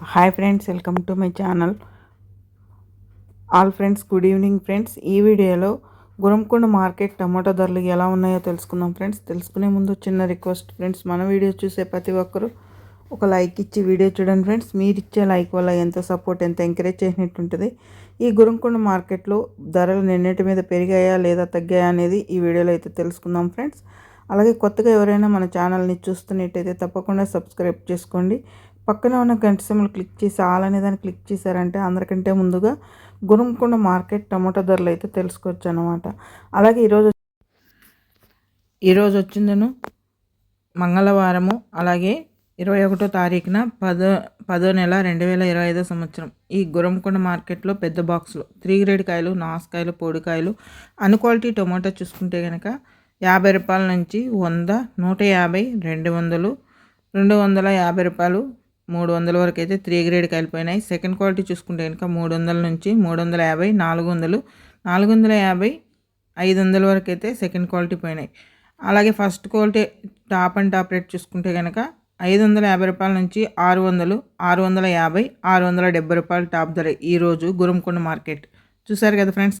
Hi friends welcome to my channel all friends good evening friends ఈ వీడియోలో Gurramkonda market tomato ధరలు ఎలా ఉన్నాయో తెలుసుకుందాం ఫ్రెండ్స్ తెలుసుకునే ముందు చిన్న రిక్వెస్ట్ ఫ్రెండ్స్ మన వీడియో చూసే ప్రతి ఒక్కరూ ఒక లైక్ ఇచ్చి వీడియో చూడండి ఫ్రెండ్స్ మీరు ఇచ్చే లైక్ వల్ల ఎంత సపోర్ట్ ఎంత ఎంకరేజ్ చేసినట్టు ఉంటుంది ఈ గురంకొండ మార్కెట్లో ధరలు నిన్నటి మీద పెరిగాయా లేదా తగ్గాయా అనేది ఈ వీడియోలో అయితే తెలుసుకుందాం ఫ్రెండ్స్ అలాగే కొత్తగా ఎవరైనా మన ఛానల్ని చూస్తున్నట్టయితే తప్పకుండా సబ్స్క్రైబ్ చేసుకోండి. పక్కన ఉన్న గంట సిమ్లు క్లిక్ చేసి ఆల్ అనే దాన్ని క్లిక్ చేశారంటే అందరికంటే ముందుగా గురంకొండ మార్కెట్ టమాటా ధరలు అయితే తెలుసుకోవచ్చు అనమాట అలాగే ఈరోజు ఈరోజు వచ్చిందను మంగళవారము అలాగే ఇరవై ఒకటో తారీఖున పదో పదో నెల రెండు వేల ఇరవై ఐదో సంవత్సరం. ఈ గురంకొండ మార్కెట్లో పెద్ద బాక్సులు త్రీ గ్రేడ్ కాయలు నాసుకాయలు పొడికాయలు అన్ క్వాలిటీ టొమాటో చూసుకుంటే కనుక యాభై రూపాయల నుంచి వంద నూట యాభై రెండు వందలు రెండు వందల యాభై రూపాయలు మూడు వందల వరకు అయితే త్రీ గ్రేడ్ వెళ్ళిపోయినాయి సెకండ్ క్వాలిటీ చూసుకుంటే కనుక మూడు వందల నుంచి మూడు వందల యాభై నాలుగు వందలు నాలుగు వందల యాభై ఐదు వందల వరకు అయితే సెకండ్ క్వాలిటీ పోయినాయి. అలాగే first quality top and top rate చూసుకుంటే కనుక ఐదు వందల యాభై రూపాయల నుంచి ఆరు వందలు ఆరు వందల యాభై ఆరు వందల డెబ్బై రూపాయలు టాప్ ధర ఈరోజు గురంకొండ మార్కెట్. చూసారు కదా ఫ్రెండ్స్?